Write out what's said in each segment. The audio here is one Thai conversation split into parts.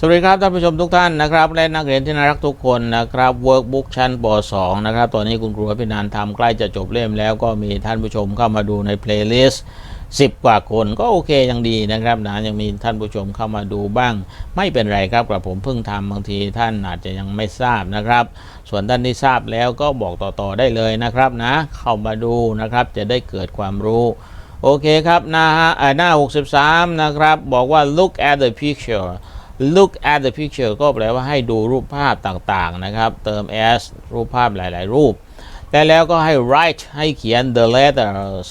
สวัสดีครับท่านผู้ชมทุกท่านนะครับและนักเรียนที่น่ารักทุกคนนะครับ Workbook ชั้นป .2 นะครับตอนนี้คุณครูพินันทำใกล้จะจบเล่มแล้วก็มีท่านผู้ชมเข้ามาดูใน playlist 10 กว่าคนก็โอเคยังดีนะครับนะยังมีท่านผู้ชมเข้ามาดูบ้าง ไม่เป็นไรครับกระผมเพิ่งทำบางทีท่านอาจจะยังไม่ทราบนะครับ ส่วนท่านที่ทราบแล้วก็บอกต่อๆได้เลยนะครับนะ เข้ามาดูนะครับจะได้เกิดความรู้โอเคครับหน้าเอ่อหน้า 63 นะครับ บอกว่า look at the picture look at the picture ก็แปลว่าให้ดูรูปภาพต่างๆนะครับ เติม s รูปภาพหลาย ๆ รูป แต่แล้วก็ให้ write ให้เขียน the letters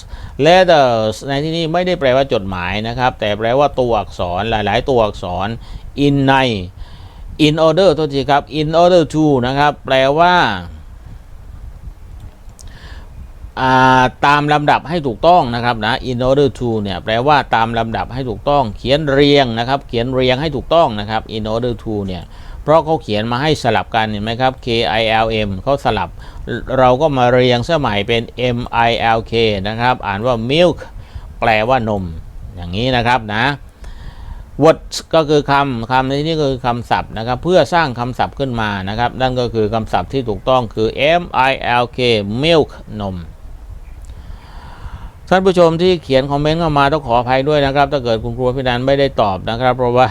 letters ในที่นี้ไม่ได้แปลว่าจดหมายนะครับ แต่แปลว่าตัวอักษรหลายๆ ตัวอักษร in ใน in order โทษทีครับ in order to นะครับ แปลว่าอ่า ตามลำดับให้ถูกต้องนะครับนะ in order to เนี่ยแปลว่าตามลำดับให้ถูกต้อง เขียนเรียงนะครับ เขียนเรียงให้ถูกต้องนะครับ in order to เนี่ยเพราะเขาเขียนมาให้สลับกันเห็นไหมครับ K I L M เขาสลับ เราก็มาเรียงสมัยเป็น M I L K นะครับ อ่านว่า milk แปลว่านม อย่างนี้นะครับนะ word ก็คือคำคำในที่นี้คือคำศัพท์นะครับ เพื่อสร้างคำศัพท์ขึ้นมานะครับ นั่นก็คือคำศัพท์ที่ถูกต้องคือ M I L K milk นม ท่านผู้ชมที่เขียนคอมเมนต์เข้ามาต้องขออภัยด้วยนะครับ ถ้าเกิดคุณครูพินันไม่ได้ตอบนะครับ เพราะว่า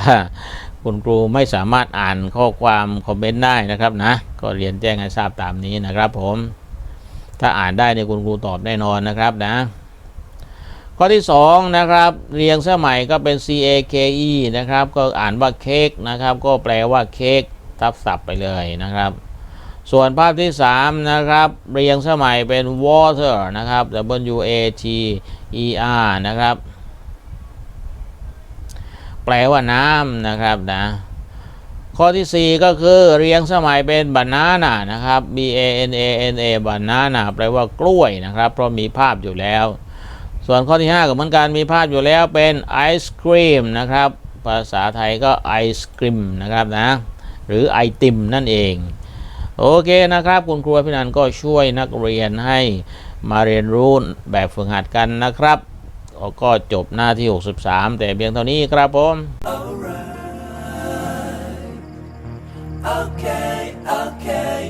คุณครูไม่สามารถอ่านข้อความคอมเมนต์ได้นะครับนะ ก็เรียนแจ้งให้ทราบตามนี้นะครับ ผม ถ้าอ่านได้เนี่ยคุณครูตอบแน่นอนนะครับนะ ข้อที่2นะครับเรียงสมัยก็เป็น C A K E นะครับ ก็อ่านว่าเค้กนะครับ ก็แปลว่าเค้กทับศัพท์ไปเลยนะครับ ส่วนภาพที่ 3 นะครับ เรียงสมัยเป็น water นะครับ W A T E R นะครับ แปลว่าน้ำนะครับนะข้อที่ 4 ก็คือเรียงสมัยเป็น banana นะครับ B A N A N A banana แปลว่ากล้วยนะครับ เพราะมีภาพอยู่แล้ว ส่วนข้อที่ 5 ก็เหมือนกันมีภาพอยู่แล้วเป็นไอศครีมนะครับ ภาษาไทยก็ไอศครีมนะครับนะหรือไอติมนั่นเอง โอเคนะครับ คุณครูพี่นันก็ช่วยนักเรียนให้มาเรียนรู้แบบฝึกหัดกันนะครับก็จบหน้าที่ 63 แต่เพียงเท่านี้ครับผม right. okay, okay.